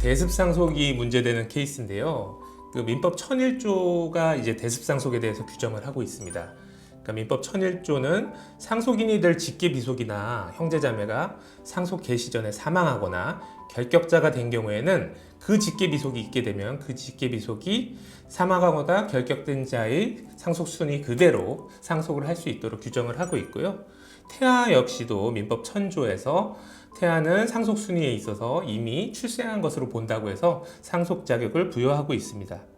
대습상속이 문제되는 케이스인데요. 그 민법 1001조가 이제 대습상속에 대해서 규정을 하고 있습니다. 그러니까 민법 1001조는 상속인이 될 직계 비속이나 형제자매가 상속 개시 전에 사망하거나 결격자가 된 경우에는 그 직계 비속이 있게 되면 그 직계 비속이 사망하거나 결격된 자의 상속 순위 그대로 상속을 할 수 있도록 규정을 하고 있고요. 태아 역시도 민법 1000조에서 태아는 상속 순위에 있어서 이미 출생한 것으로 본다고 해서 상속 자격을 부여하고 있습니다.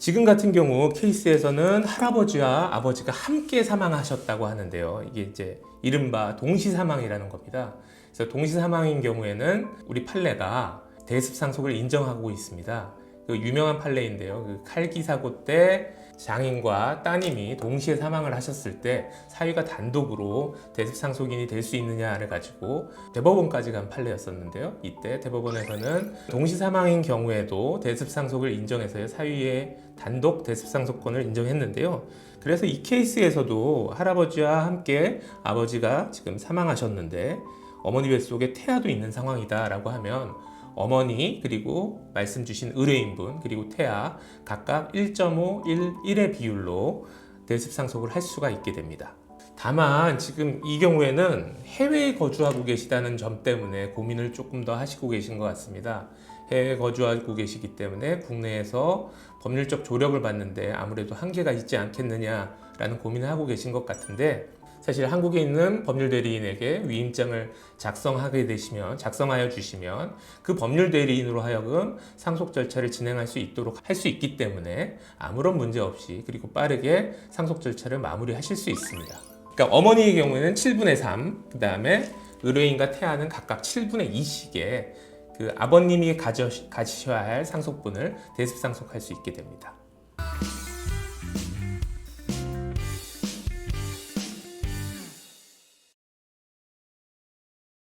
지금 같은 경우 케이스에서는 할아버지와 아버지가 함께 사망하셨다고 하는데요. 이게 이제 이른바 동시 사망이라는 겁니다. 그래서 동시 사망인 경우에는 우리 판례가 대습 상속을 인정하고 있습니다. 그 유명한 판례인데요. 그 칼기 사고 때 장인과 따님이 동시에 사망을 하셨을 때 사위가 단독으로 대습 상속인이 될 수 있느냐를 가지고 대법원까지 간 판례였었는데요. 이때 대법원에서는 동시 사망인 경우에도 대습 상속을 인정해서 사위의 단독 대습 상속권을 인정했는데요. 그래서 이 케이스에서도 할아버지와 함께 아버지가 지금 사망하셨는데 어머니 뱃속에 태아도 있는 상황이다라고 하면 어머니 그리고 말씀 주신 의뢰인분 그리고 태아 각각 1.5, 1, 1의 비율로 대습 상속을 할 수가 있게 됩니다. 다만 지금 이 경우에는 해외에 거주하고 계시다는 점 때문에 고민을 조금 더 하시고 계신 것 같습니다. 해외에 거주하고 계시기 때문에 국내에서 법률적 조력을 받는데 아무래도 한계가 있지 않겠느냐라는 고민을 하고 계신 것 같은데 사실 한국에 있는 법률 대리인에게 위임장을 작성하게 되시면 작성하여 주시면 그 법률 대리인으로 하여금 상속 절차를 진행할 수 있도록 할 수 있기 때문에 아무런 문제 없이 그리고 빠르게 상속 절차를 마무리하실 수 있습니다. 그러니까 어머니의 경우에는 7분의 3, 그 다음에 의뢰인과 태아는 각각 7분의 2씩의 그 아버님이 가져, 가지셔야 할 상속분을 대습 상속할 수 있게 됩니다.